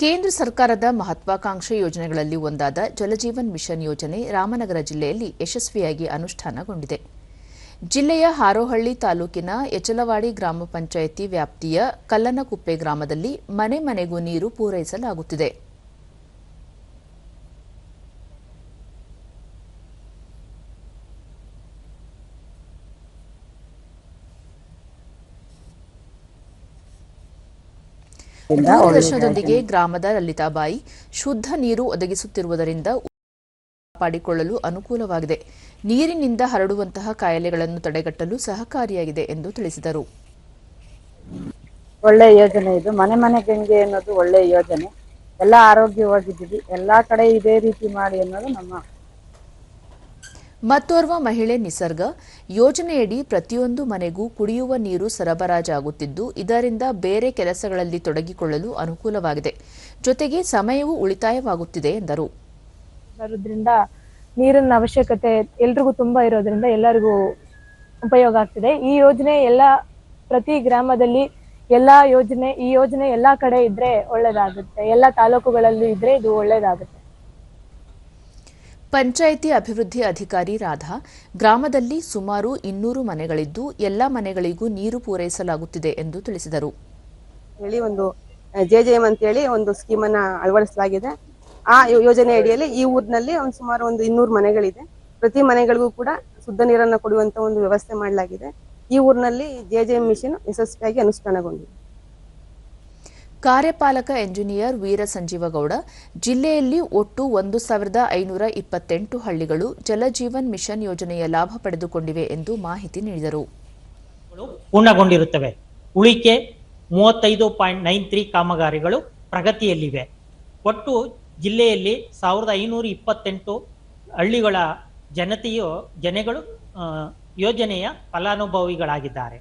ಕೇಂದ್ರ ಸರ್ಕಾರದ ಮಹತ್ವಾಕಾಂಕ್ಷೆ ಯೋಜನೆಗಳಲ್ಲಿ ಒಂದಾದ ಜಲಜೀವನ್ ಮಿಷನ್ ಯೋಜನೆ ರಾಮನಗರ ಜಿಲ್ಲೆಯಲ್ಲಿ ಯಶಸ್ವಿಯಾಗಿ ಅನುಷ್ಠಾನಗೊಂಡಿದೆ. ಜಿಲ್ಲೆಯ ಹಾರೋಹಳ್ಳಿ ತಾಲೂಕಿನ ಯಚಲವಾಡಿ ಗ್ರಾಮ ಪಂಚಾಯಿತಿ ವ್ಯಾಪ್ತಿಯ ಕಲ್ಲನಕುಪ್ಪೆ ಗ್ರಾಮದಲ್ಲಿ ಮನೆ ಮನೆಗೂ ನೀರು ಪೂರೈಸಲಾಗುತ್ತಿದೆ. ದೂರದರ್ಶನದೊಂದಿಗೆ ಗ್ರಾಮದ ಲಲಿತಾಬಾಯಿ ಶುದ್ಧ ನೀರು ಒದಗಿಸುತ್ತಿರುವುದರಿಂದ ಕಾಪಾಡಿಕೊಳ್ಳಲು ಅನುಕೂಲವಾಗಿದೆ. ನೀರಿನಿಂದ ಹರಡುವಂತಹ ಕಾಯಿಲೆಗಳನ್ನು ತಡೆಗಟ್ಟಲು ಸಹಕಾರಿಯಾಗಿದೆ ಎಂದು ತಿಳಿಸಿದರು. ಒಳ್ಳೆ ಯೋಜನೆ ಇದು. ಮನೆ ಮನೆ ಗಂಗೆ ಅನ್ನೋದು ಒಳ್ಳೆ ಯೋಜನೆ. ಎಲ್ಲ ಆರೋಗ್ಯವಾಗಿದ್ದೀವಿ. ಎಲ್ಲಾ ಕಡೆ ಇದೇ ರೀತಿ ಮಾಡಿ ಅನ್ನೋದು ನಮ್ಮ ಮತ್ತೋರ್ವ ಮಹಿಳೆ ನಿಸರ್ಗ. ಯೋಜನೆಯಡಿ ಪ್ರತಿಯೊಂದು ಮನೆಗೂ ಕುಡಿಯುವ ನೀರು ಸರಬರಾಜಾಗುತ್ತಿದ್ದು, ಇದರಿಂದ ಬೇರೆ ಕೆಲಸಗಳಲ್ಲಿ ತೊಡಗಿಕೊಳ್ಳಲು ಅನುಕೂಲವಾಗಿದೆ. ಜೊತೆಗೆ ಸಮಯವೂ ಉಳಿತಾಯವಾಗುತ್ತಿದೆ ಎಂದರು. ಬರೋದ್ರಿಂದ ನೀರಿನ ಅವಶ್ಯಕತೆ ಎಲ್ರಿಗೂ ತುಂಬಾ ಇರೋದ್ರಿಂದ ಎಲ್ಲರಿಗೂ ಉಪಯೋಗ ಆಗ್ತಿದೆ. ಈ ಯೋಜನೆ ಎಲ್ಲ ಪ್ರತಿ ಗ್ರಾಮದಲ್ಲಿ ಎಲ್ಲಾ ಯೋಜನೆ, ಈ ಯೋಜನೆ ಎಲ್ಲಾ ಕಡೆ ಇದ್ರೆ ಒಳ್ಳೇದಾಗುತ್ತೆ. ಎಲ್ಲಾ ತಾಲೂಕುಗಳಲ್ಲಿ ಇದ್ರೆ ಇದು ಒಳ್ಳೇದಾಗುತ್ತೆ. ಪಂಚಾಯಿತಿ ಅಭಿವೃದ್ಧಿ ಅಧಿಕಾರಿ ರಾಧಾ, ಗ್ರಾಮದಲ್ಲಿ ಸುಮಾರು ಇನ್ನೂರು ಮನೆಗಳಿದ್ದು ಎಲ್ಲಾ ಮನೆಗಳಿಗೂ ನೀರು ಪೂರೈಸಲಾಗುತ್ತಿದೆ ಎಂದು ತಿಳಿಸಿದರು. ಹೇಳಿ ಒಂದು ಜೆ ಜೆ ಎಂ ಅಂತ ಹೇಳಿ ಒಂದು ಸ್ಕೀಮ್ ಅನ್ನ ಅಳವಡಿಸಲಾಗಿದೆ. ಆ ಯೋಜನೆ ಅಡಿಯಲ್ಲಿ ಈ ಊರಿನಲ್ಲಿ ಒಂದು ಸುಮಾರು ಒಂದು ಇನ್ನೂರು ಮನೆಗಳಿದೆ. ಪ್ರತಿ ಮನೆಗಳಿಗೂ ಕೂಡ ಶುದ್ಧ ನೀರನ್ನು ಕೊಡುವಂತ ಒಂದು ವ್ಯವಸ್ಥೆ ಮಾಡಲಾಗಿದೆ. ಈ ಊರಿನಲ್ಲಿ ಜೆ ಜೆ ಮಿಷನ್ ಯಶಸ್ವಿಯಾಗಿ ಅನುಷ್ಠಾನಗೊಂಡಿದೆ. ಕಾರ್ಯಪಾಲಕ ಎಂಜಿನಿಯರ್ ವೀರ ಸಂಜೀವಗೌಡ, ಜಿಲ್ಲೆಯಲ್ಲಿ ಒಟ್ಟು ಒಂದು ಸಾವಿರದ ಐನೂರ ಇಪ್ಪತ್ತೆಂಟು ಹಳ್ಳಿಗಳು ಜಲಜೀವನ್ ಮಿಷನ್ ಯೋಜನೆಯ ಲಾಭ ಪಡೆದುಕೊಂಡಿವೆ ಎಂದು ಮಾಹಿತಿ ನೀಡಿದರು. ಪೂರ್ಣಗೊಂಡಿರುತ್ತವೆ. ಉಳಿಕೆ ಮೂವತ್ತೈದು ಪಾಯಿಂಟ್ ನೈನ್ ತ್ರೀ ಕಾಮಗಾರಿಗಳು ಪ್ರಗತಿಯಲ್ಲಿವೆ. ಒಟ್ಟು ಜಿಲ್ಲೆಯಲ್ಲಿ ಸಾವಿರದ ಐನೂರ ಇಪ್ಪತ್ತೆಂಟು ಹಳ್ಳಿಗಳ ಜನತೆಯು, ಜನಗಳು ಯೋಜನೆಯ ಫಲಾನುಭವಿಗಳಾಗಿದ್ದಾರೆ.